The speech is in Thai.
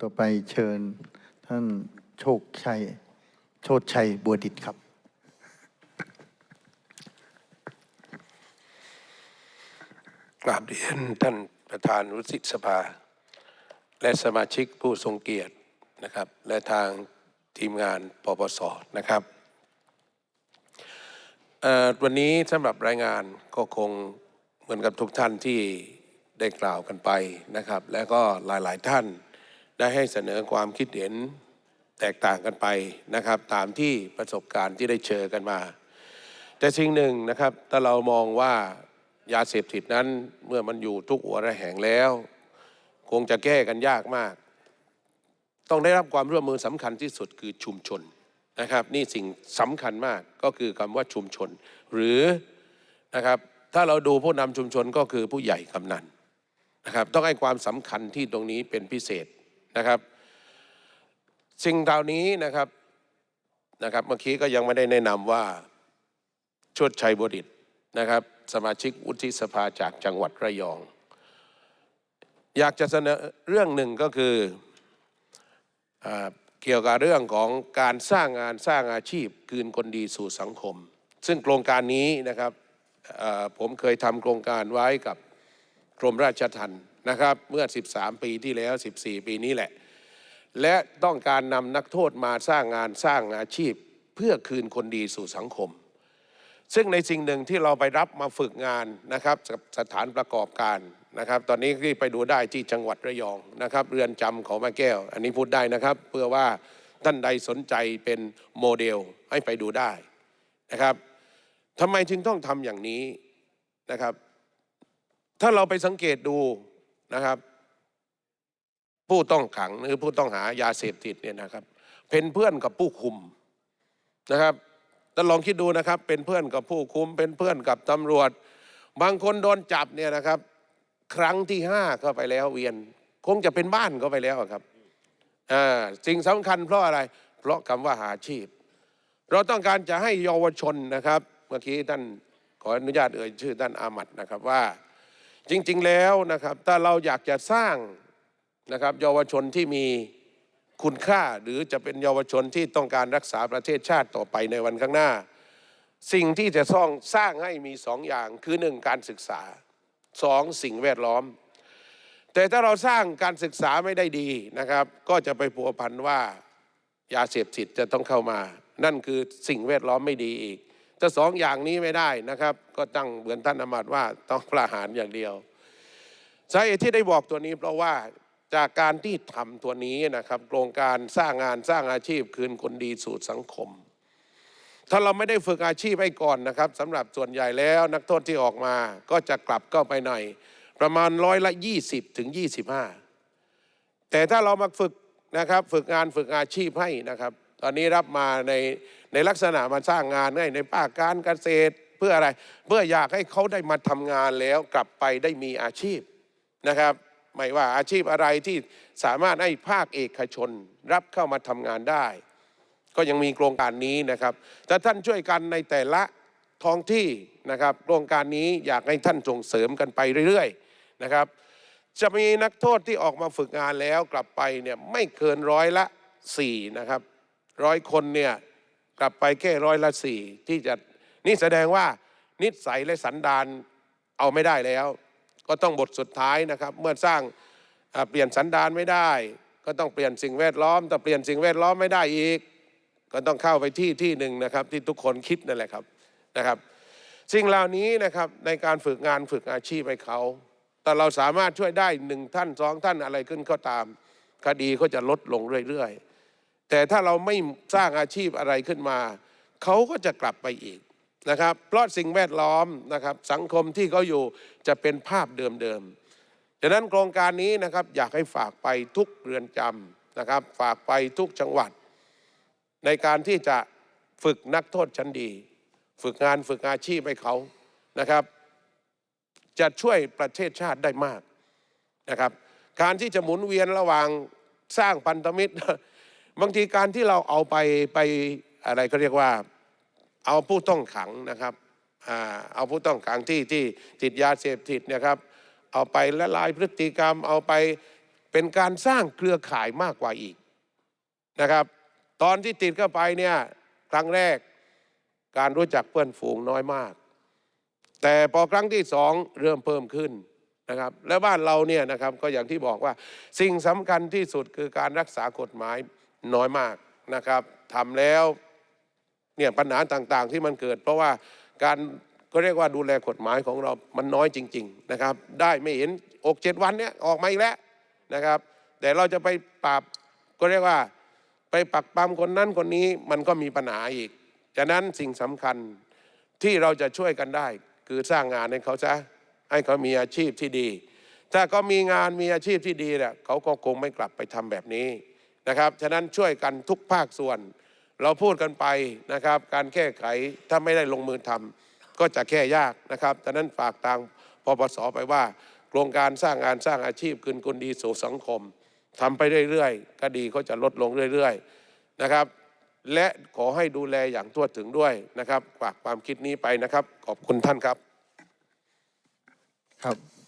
ต่อไปเชิญท่านโชคชัย โชดชัยบัวดิตครับ กราบเรียนท่านประธานวุฒิสภา และสมาชิกผู้ทรงเกียรตินะครับ และทางทีมงานปปสนะครับวันนี้สำหรับรายงานก็คงเหมือนกับทุกท่านที่ได้กล่าวกันไปนะครับ และก็หลายๆท่าน ได้ให้เสนอความคิดเห็นแตกต่างกันไปนะครับ ตามที่ประสบการณ์ที่ได้เจอกันมา แต่สิ่งหนึ่งนะครับถ้าเรามองว่ายาเสพติดนั้นเมื่อมันอยู่ทุกหัวระแหงแล้ว คงจะแก้กันยากมาก ต้องได้รับความร่วมมือสำคัญที่สุดคือชุมชนนะครับ นี่สิ่งสำคัญมากก็คือคำว่าชุมชน หรือนะครับถ้าเราดูผู้นำชุมชนก็คือผู้ใหญ่กำนันนะครับ ต้องให้ความสำคัญที่ตรงนี้เป็นพิเศษ นะครับ สิ่งเหล่านี้นะครับนะครับ เมื่อกี้ก็ยังไม่ได้แนะนำว่าชดชัยบดิตนะครับ สมาชิกวุฒิสภาจากจังหวัดระยอง อยากจะเสนอเรื่องหนึ่งก็คืออเกี่ยวกับเรื่องของการสร้างงานสร้างอาชีพคืนคนดีสู่สังคม ซึ่งโครงการนี้นะครับผมเคยทำโครงการไว้กับกรมราชทัณฑ์ นะครับเมื่อ 13 ปีที่แล้ว 14 ปีนี้แหละ และต้องการนำนักโทษมาสร้างงานสร้างอาชีพ เพื่อคืนคนดีสู่สังคม ซึ่งในสิ่งหนึ่งที่เราไปรับมาฝึกงานนะครับกับสถานประกอบการนะครับ ตอนนี้ที่ไปดูได้ที่จังหวัดระยองนะครับ เรือนจำของแม่แก้ว อันนี้พูดได้นะครับ เพื่อว่าท่านใดสนใจเป็นโมเดลให้ไปดูได้นะครับทำไมจึงต้องทำอย่างนี้นะครับ ถ้าเราไปสังเกตดู นะครับ ผู้ต้องขังหรือผู้ต้องหายาเสพติดเนี่ยนะครับ เป็นเพื่อนกับผู้คุมนะครับท่านลองคิดดูนะครับ เป็นเพื่อนกับผู้คุม เป็นเพื่อนกับตำรวจ บางคนโดนจับเนี่ยนะครับ ครั้งที่ห้าเข้าไปแล้วเวียน คงจะเป็นบ้านเข้าไปแล้วครับอ่าสิ่งสำคัญเพราะอะไร เพราะคำว่าหาอาชีพ เราต้องการจะให้เยาวชนนะครับ เมื่อกี้ท่านขออนุญาตเอ่ยชื่อท่านอามัดนะครับว่า จริงๆแล้วนะครับถ้าเราอยากจะสร้างนะครับเยาวชนที่มีคุณค่าหรือจะเป็นเยาวชนที่ต้องการรักษาประเทศชาติต่อไปในวันข้างหน้า สิ่งที่จะสร้างสร้างให้มีสองอย่างคือหนึ่งการศึกษาสองสิ่งแวดล้อม แต่ถ้าเราสร้างการศึกษาไม่ได้ดีนะครับ ก็จะไปพัวพันว่ายาเสพติดจะต้องเข้ามา นั่นคือสิ่งแวดล้อมไม่ดีอีก ถ้าสองอย่างนี้ไม่ได้นะครับ ก็ตั้งเหมือนท่านอมาตย์ว่าต้องประหารอย่างเดียวสาเหตุที่ได้บอกตัวนี้เพราะว่าจากการที่ทำตัวนี้นะครับโครงการสร้างงานสร้างอาชีพคืนคนดีสู่สังคม ถ้าเราไม่ได้ฝึกอาชีพให้ก่อนนะครับสำหรับส่วนใหญ่แล้วนักโทษที่ออกมาก็จะกลับเข้าไปในประมาณร้อยละ 20ถึง25 แต่ถ้าเรามาฝึกนะครับฝึกงานฝึกอาชีพให้นะครับ ตอนนี้รับมาในในลักษณะมาสร้างงานให้ในภาคการเกษตรเพื่ออะไร เพื่ออยากให้เขาได้มาทำงานแล้วกลับไปได้มีอาชีพนะครับ ไม่ว่าอาชีพอะไรที่สามารถให้ภาคเอกชนรับเข้ามาทำงานได้ ก็ยังมีโครงการนี้นะครับแต่ท่านช่วยกันในแต่ละท้องที่นะครับ โครงการนี้อยากให้ท่านส่งเสริมกันไปเรื่อยๆนะครับ จะมีนักโทษที่ออกมาฝึกงานแล้วกลับไปเนี่ยไม่เกินร้อยละสี่นะครับ ร้อยคนเนี่ยกลับไปแค่ร้อยละสี่ที่จะนี่แสดงว่านิสัยและสันดานเอาไม่ได้แล้ว ก็ต้องบทสุดท้ายนะครับ เมื่อสร้างเปลี่ยนสันดานไม่ได้ ก็ต้องเปลี่ยนสิ่งแวดล้อมแต่เปลี่ยนสิ่งแวดล้อมไม่ได้อีก ก็ต้องเข้าไปที่ที่หนึ่งนะครับ ที่ทุกคนคิดนั่นแหละครับนะครับ สิ่งเหล่านี้นะครับในการฝึกงานฝึกอาชีพให้เขา แต่เราสามารถช่วยได้หนึ่งท่านสองท่านอะไรขึ้นก็ตาม คดีก็จะลดลงเรื่อยๆ แต่ถ้าเราไม่สร้างอาชีพอะไรขึ้นมา เขาก็จะกลับไปอีกนะครับ เพราะสิ่งแวดล้อมนะครับสังคมที่เขาอยู่จะเป็นภาพเดิมๆฉะนั้นโครงการนี้นะครับอยากให้ฝากไปทุกเรือนจำนะครับ ฝากไปทุกจังหวัด ในการที่จะฝึกนักโทษชั้นดี ฝึกงานฝึกอาชีพให้เขานะครับ จะช่วยประเทศชาติได้มากนะครับ การที่จะหมุนเวียนระหว่างสร้างพันธมิตร บางทีการที่เราเอาไปไปอะไรเขาเรียกว่า เอาผู้ต้องขังนะครับเอาผู้ต้องขังที่ที่ติดยาเสพติดนะครับ เอาไปละลายพฤติกรรม เอาไปเป็นการสร้างเครือข่ายมากกว่าอีกนะครับ ตอนที่ติดเข้าไปเนี่ยครั้งแรกการรู้จักเพื่อนฝูงน้อยมาก แต่พอครั้งที่สองเริ่มเพิ่มขึ้นนะครับ และบ้านเราเนี่ยนะครับก็อย่างที่บอกว่าสิ่งสำคัญที่สุดคือการรักษากฎหมาย น้อยมากนะครับทำแล้วเนี่ยปัญหาต่างๆ ที่มันเกิด เพราะว่าการก็เรียกว่าดูแลกฎหมายของเรามันน้อยจริง ๆนะครับ ได้ไม่เห็นอกเจ็ดวันเนี่ยออกมาอีกแล้วนะครับ แต่เราจะไปปราบก็เรียกว่าไปปักปั๊มคนนั้นคนนี้มันก็มีปัญหาอีกฉะนั้นสิ่งสำคัญที่เราจะช่วยกันได้ คือสร้างงานให้เขาซะให้เขามีอาชีพที่ดี ถ้าเขามีงานมีอาชีพที่ดีเนี่ยเขาก็คงไม่กลับไปทำแบบนี้ นะครับฉะนั้นช่วยกันทุกภาคส่วน เราพูดกันไปนะครับ การแก้ไขถ้าไม่ได้ลงมือทำก็จะแก้ยากนะครับฉะนั้นฝากทางปปสไปว่า โครงการสร้างงานสร้างอาชีพคืนคนดีสู่สังคมทำไปเรื่อยๆคดีก็จะลดลงเรื่อยๆนะครับ และขอให้ดูแลอย่างทั่วถึงด้วยนะครับฝากความคิดนี้ไปนะครับ ขอบคุณท่านครับครับ